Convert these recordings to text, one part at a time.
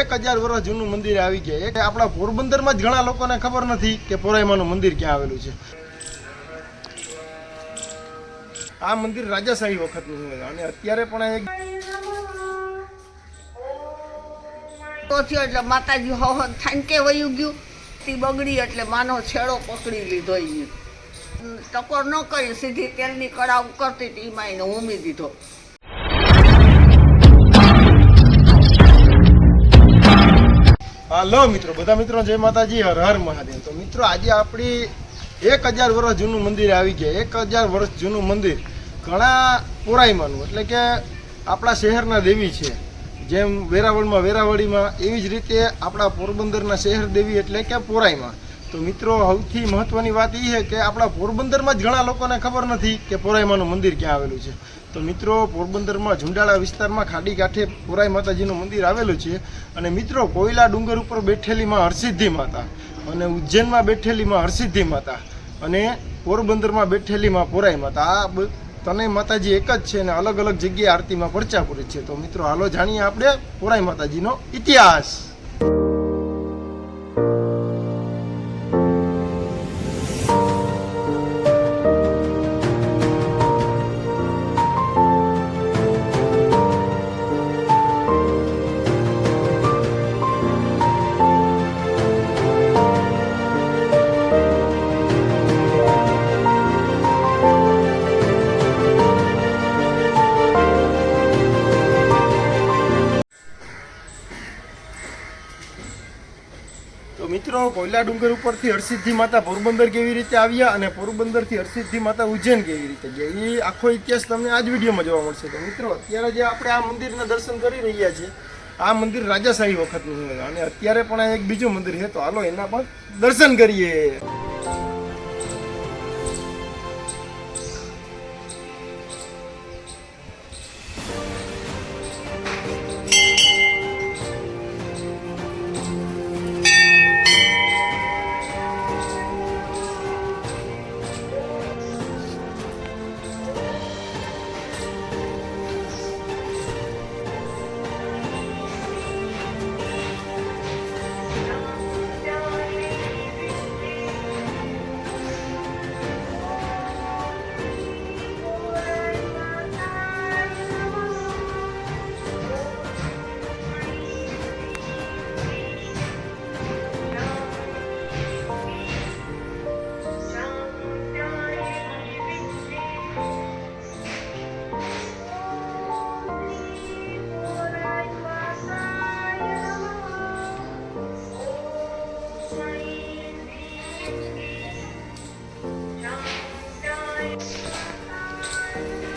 એક હજાર વર્ષ જૂનું મંદિર આવી ગયા. એક આપણા પોરબંદરમાં જ ઘણા લોકોને ખબર નથી કે પોરાયમાનું મંદિર ક્યાં આવેલું છે. આ મંદિર રાજાશાહી વખતનું છે અને અત્યારે પણ એક એટલે માતાજી હો હો થાનકે વયું ગયું. તી બગડી એટલે માનો છેડો પકડી લીધો ટકોર ન કરી, સીધી તેલની કડા ઉકરતી હતી એમાં એને ઉમી દીધો. હાલો મિત્રો, બધા મિત્રો, જય માતાજી, હર હર મહાદેવ. તો મિત્રો, આજે આપણી એક હજાર વર્ષ જૂનું મંદિર આવી ગયા. એક હજાર વર્ષ જૂનું મંદિર ઘણા પુરાઈમાનું એટલે કે આપણા શહેરના દેવી છે. જેમ વેરાવળમાં, વેરાવળીમાં એવી જ રીતે આપણા પોરબંદરના શહેર દેવી એટલે કે પોરાઈમાં તો મિત્રો, સૌથી મહત્વની વાત એ છે કે આપણા પોરબંદરમાં જ ઘણા લોકોને ખબર નથી કે પોરાઈમાનું મંદિર ક્યાં આવેલું છે. તો મિત્રો, પોરબંદરમાં, ઝુંડાળા વિસ્તારમાં, ખાડી કાંઠે પોરાઈ માતાજીનું મંદિર આવેલું છે અને મિત્રો, કોયલા ડુંગર ઉપર બેઠેલીમાં હરસિદ્ધિ માતા અને ઉજ્જૈનમાં બેઠેલીમાં હરસિદ્ધિ માતા અને પોરબંદરમાં બેઠેલીમાં પોરાઈ માતા. આ ત્રણેય માતાજી એક જ છે અને અલગ અલગ જગ્યાએ આરતીમાં પરચા પૂરી છે. તો મિત્રો, હાલો જાણીએ આપણે પોરાઈ માતાજીનો ઇતિહાસ. મિત્રો કોયલા ડુંગર ઉપરથી હરસિદ્ધિ માતા પોરબંદર કેવી રીતે આવ્યા અને પોરબંદરથી હરસિદ્ધિ માતા ઉજ્જૈન કેવી રીતે ગયા? એ આખો ઇતિહાસ તમને આ જ વિડીયોમાં જોવા મળશે. તો મિત્રો, અત્યારે જે આપણે આ મંદિરના દર્શન કરી રહ્યા છીએ, આ મંદિર રાજાશાહી વખતનું અને અત્યારે પણ એક બીજું મંદિર છે. તો હાલો એના પણ દર્શન કરીએ.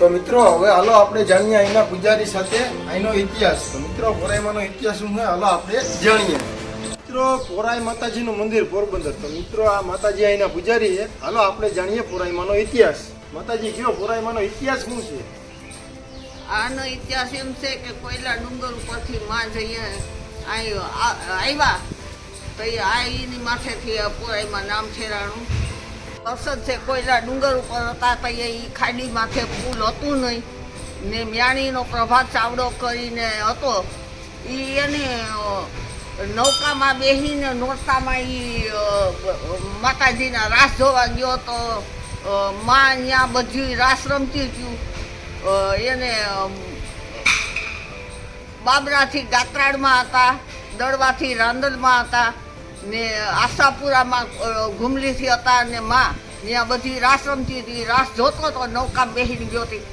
તો મિત્રો, હવે હાલો આપણે જાણીએ અહીંના પૂજારી સાથે અહીંનો ઇતિહાસ. તો મિત્રો પોરાઈમાનો ઇતિહાસ શું છે? હાલો આપણે જાણીએ. મિત્રો પોરાઈ માતાજીનું મંદિર પોરબંદર. તો મિત્રો, આ માતાજી અહીંના પૂજારી છે. હાલો આપણે જાણીએ પોરાઈમાનો ઇતિહાસ. માતાજી, કયો પોરાઈમાનો ઇતિહાસ શું છે? આનો ઇતિહાસ એમ છે કે કોયલા ડુંગર ઉપરથી માં જઈએ આવ્યા. તો આ એની માથેથી પોરાઈમાં નામ છેરાણું અસદ છે કોયલા ડુંગર ઉપર હતા પછી એ ખાડી માથે પુલ હતું નહીં. ને મ્યાણીનો પ્રભાત ચાવડો કરીને હતો. એ એને નૌકામાં બેસીને નોરતામાં એ માતાજીના રાસ જોવા ગયો તો માં ત્યાં બધી રાસ રમતી હતું એને બાબરાથી ગાત્રાડમાં હતા, દળવાથી રાંદલમાં હતા. ને આશાપુરામાં ઘુમલીથી હતા ને માં, ત્યાં બધી રાસ રમતી હતી રાસ જોતો હતો નૌકા બેસીને ગયો હતી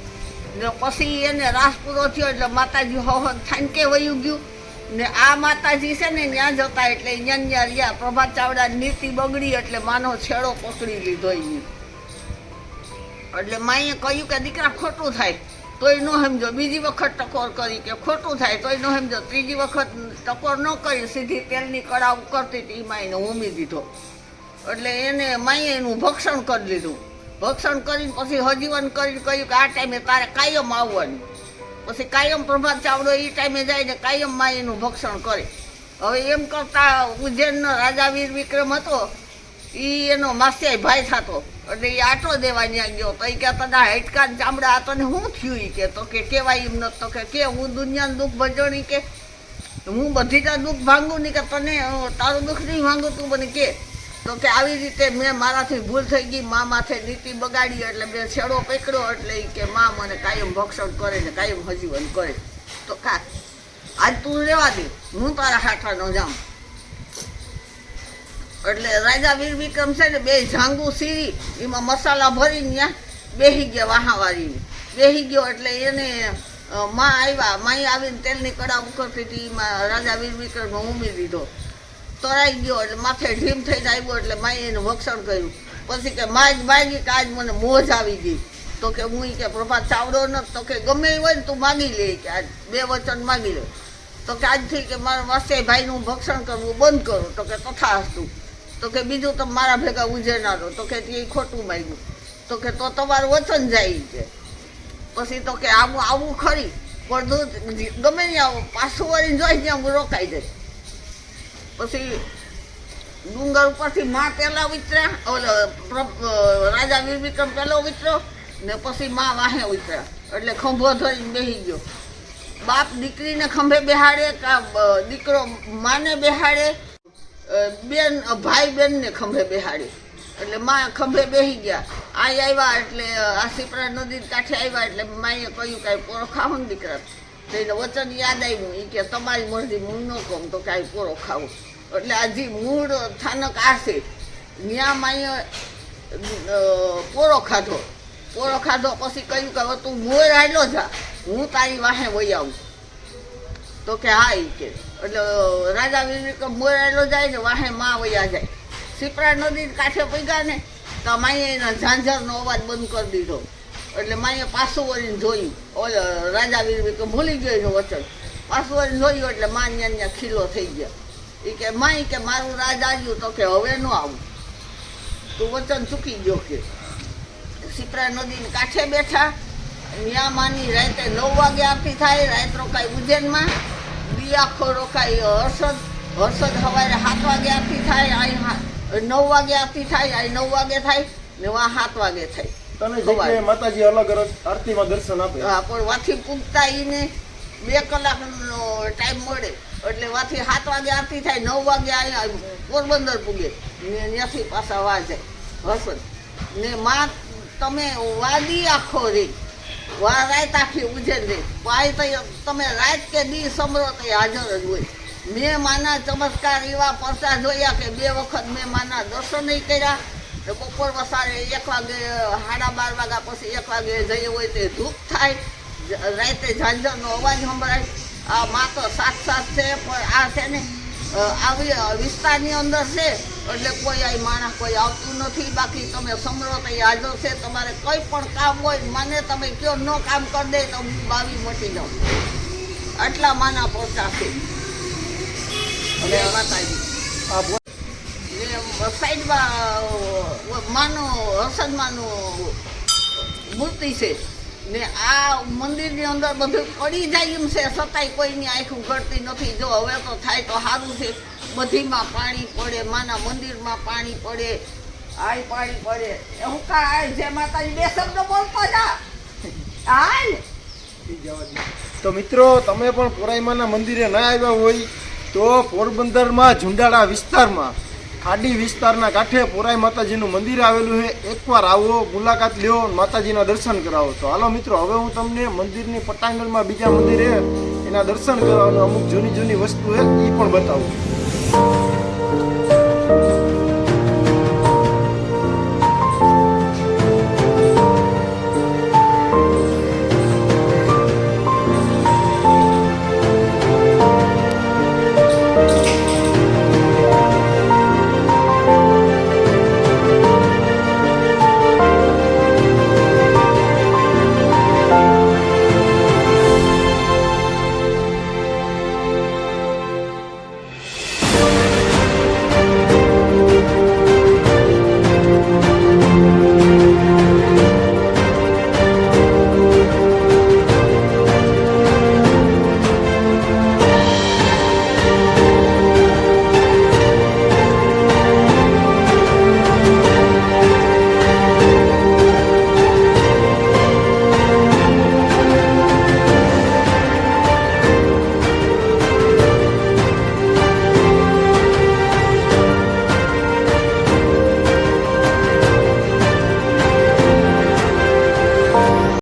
ને પછી એને રાસ પૂરો થયો એટલે માતાજી હો હો થાનકે વયું ગયું. ને આ માતાજી છે ને ત્યાં જતા એટલે ત્યાં ત્યાં રહ્યા. પ્રભાત ચાવડા નીતિ બગડી એટલે માનો છેડો પકડી લીધો ઈ. એટલે માએ કહ્યું કે દીકરા ખોટું થાય. તોય ન સમજો. બીજી વખત ટકોર કરી કે ખોટું થાય, તોય ન સમજો. ત્રીજી વખત ટકોર ન કરી, સીધી તેલની કડા કરતી હતી, એમાં એને ઉમી દીધો. એટલે એને માએ એનું ભક્ષણ કરી લીધું. ભક્ષણ કરીને પછી હજીવન કરીને કહ્યું કે આ ટાઈમે તારે કાયમ આવવાનું. પછી કાયમ પ્રભાત ચાવડો એ ટાઈમે જાય ને કાયમમાં એનું ભક્ષણ કરે. હવે એમ કરતાં ઉજ્જૈનનો રાજા વીર વિક્રમ હતો એ એનો માસ્યાઈ ભાઈ થતો. એટલે એ આટો દેવા ત્યાં ગયો. તો એ કે તને હેટકા ચામડા ચામડા તને શું થયું એ કે તો કે કેવાય એમ નતો કે કે હું દુનિયાનું દુઃખ ભજવણી કે? હું બધી ત્યાં દુઃખ ભાંગું નહીં કે, તને તારું દુઃખ નહીં ભાંગું તું મને કે. તો કે, આવી રીતે મેં મારાથી ભૂલ થઈ ગઈ, મા માથે નીતિ બગાડી એટલે મેં છેડો પકડ્યો એટલે એ કે મા મને કાયમ ભક્ષણ કરે ને કાયમ હજીવન કરે. તો કા, આજ તું રેવા દે. હું તારા હાથા ન જાઉં. એટલે રાજા વીર વિક્રમ છે ને બે ઝાંગુ સીરી એમાં મસાલા ભરીને ત્યાં બેહી ગયા વાહાવારીને. બેહી ગયો એટલે એને માં આવ્યા, માઈ આવીને તેલની કડા ઉકળતી હતી એમાં રાજા વીર વિક્રમ ઉમી દીધો. તરાઈ ગયો એટલે માથે ઢીમ થઈને આવ્યો એટલે માએ એનું ભક્ષણ કર્યું. પછી કે માજ માગી કે આજ મને મોજ આવી ગઈ. તો કે હું કે પ્રભાત ચાવડો ન તો કે ગમે એ હોય ને તું માગી લે કે આજ બે વચન માગી લે. તો કે આજથી કે મારા વાસે ભાઈનું ભક્ષણ કરવું બંધ કરું. તો કે તથા હતું તો કે બીજું તમે મારા ભેગા ઉજેનારો તો કે તે ખોટું માગ્યું. તો કે તો તમારું વચન જાય છે પછી તો કે આવું આવું ખરી, પણ દૂધ ગમે નહીં આવો, પાછું વળીને જોઈ ત્યાં હું રોકાઈ જઈશ. પછી ડુંગર ઉપરથી માં પહેલાં ઉતર્યા રાજા વીર વિક્રમ પેલો ઉતર્યો, ને પછી માં વાહે ઉતર્યા. એટલે ખંભો ધરીને બેસી ગયો. બાપ દીકરીને ખંભે બેહાડે દીકરો માને બેહાડે બેન ભાઈ બેનને ખંભે બેહાડી. એટલે માં ખંભે બેસી ગયા. આ આવ્યા એટલે આ નદી કાંઠે આવ્યા એટલે માએ કહ્યું કાંઈ પોરો ખાવું દીકરા. તો વચન યાદ આવ્યું. એ કે તમારી મરજી હું ન કહું તો કાંઈ પોરો ખાવું એટલે આજે મૂળ સ્થાનક આ છે. ત્યાં માએ પોરો ખાધો પોરો ખાધો પછી કહ્યું કે હવે તું મોર આવેલો જા. હું તારી વાહે વહી આવું. તો કે હા એ કે. એટલે રાજા વિવેક મોર આવેલો જાય ને વાહે માં વયા જાય. સિપરા નદી કાંઠે પૈગા ને, તો માઈએ એના ઝાંઝરનો અવાજ બંધ કરી દીધો. એટલે માઈએ પાછું વળીને જોયું. ઓલો રાજા વિવેક ભૂલી ગયો એનું વચન. પાછું વળીને જોયું એટલે માં ત્યાં ત્યાં ખીલો થઈ ગયા. એ કે, માઈ, કે મારું રાજ આવ્યું તો કે હવે ન આવું. તું વચન ચૂકી ગયો કે. સિપરા નદીને કાંઠે બેઠા. ન્યા માની રાતે નવ વાગે આરતી થાય, રાત્રો કાંઈ ઉજ્જૈનમાં. આખો રોકાય હર્ષદ હર્ષદ સવારે સાત વાગે આરતી થાય અહીં નવ વાગે આરતી થાય અહીં નવ વાગે થાય ને વા સાત વાગે થાય. તમે જગ્યાએ માતાજી અલગ અલગ આરતીમાં દર્શન આપે. હા પણ વાથી પૂગતા એને બે કલાકનો ટાઈમ મળે. એટલે વાથી સાત વાગે આરતી થાય નવ વાગે અહીંયા પોરબંદર પૂગે. ને ત્યાંથી પાછા વા જાય. હસન ને માં તમે વાદી આખો રે. વા રાત આખી ઉજેન રે વાય તો તમે રાત કે દી સમરો તો હાજર જ હોય. મેં માના ચમત્કાર એવા પરસા જોયા કે બે વખત મેં માના દર્શન કર્યા. તો બપોર વસારે એક વાગે, સાડા બાર વાગ્યા પછી એક વાગે જઈએ હોય તે ધૂપ થાય. રાતે ઝાંઝરનો અવાજ સંભળાય. આ માં તો સાત સાત છે, પણ આ છે ને આવી વિસ્તારની અંદર છે એટલે કોઈ આ માણસ કોઈ આવતું નથી. બાકી તમે સમરો તો હાજર છે. તમારે કંઈ પણ કામ હોય મને તમે કયો ન કામ કરી દે તો હું બાવી મટી જાઉં. આટલા માના પોચા છે. માતાજી આ સાઈડમાં માનો હર્ષદમાનું મૂર્તિ છે. ને આ મંદિરની અંદર બધું પડી જાય એમ છે. છતાંય કોઈની આંખ ઉઘડતી નથી. જો હવે તો થાય તો સારું છે. બધીમાં પાણી પડે, માના મંદિરમાં પાણી પડે, આય પાણી પડે. હું કા જે માતાજી, બે શબ્દ બોલતો જા. હાલ. તો મિત્રો, તમે પણ પોરાઈમાના મંદિરે ના આવ્યા હોય તો પોરબંદરમાં, ઝુંડાળા વિસ્તારમાં ખાડી વિસ્તારના કાંઠે પોરાઈ માતાજીનું મંદિર આવેલું છે. એકવાર આવો, મુલાકાત લ્યો, માતાજીના દર્શન કરાવો. તો હાલો મિત્રો, હવે હું તમને મંદિરની પટાંગણમાં બીજા મંદિરે એના દર્શન કરાવવાનું અમુક જૂની જૂની વસ્તુ છે એ પણ બતાવું.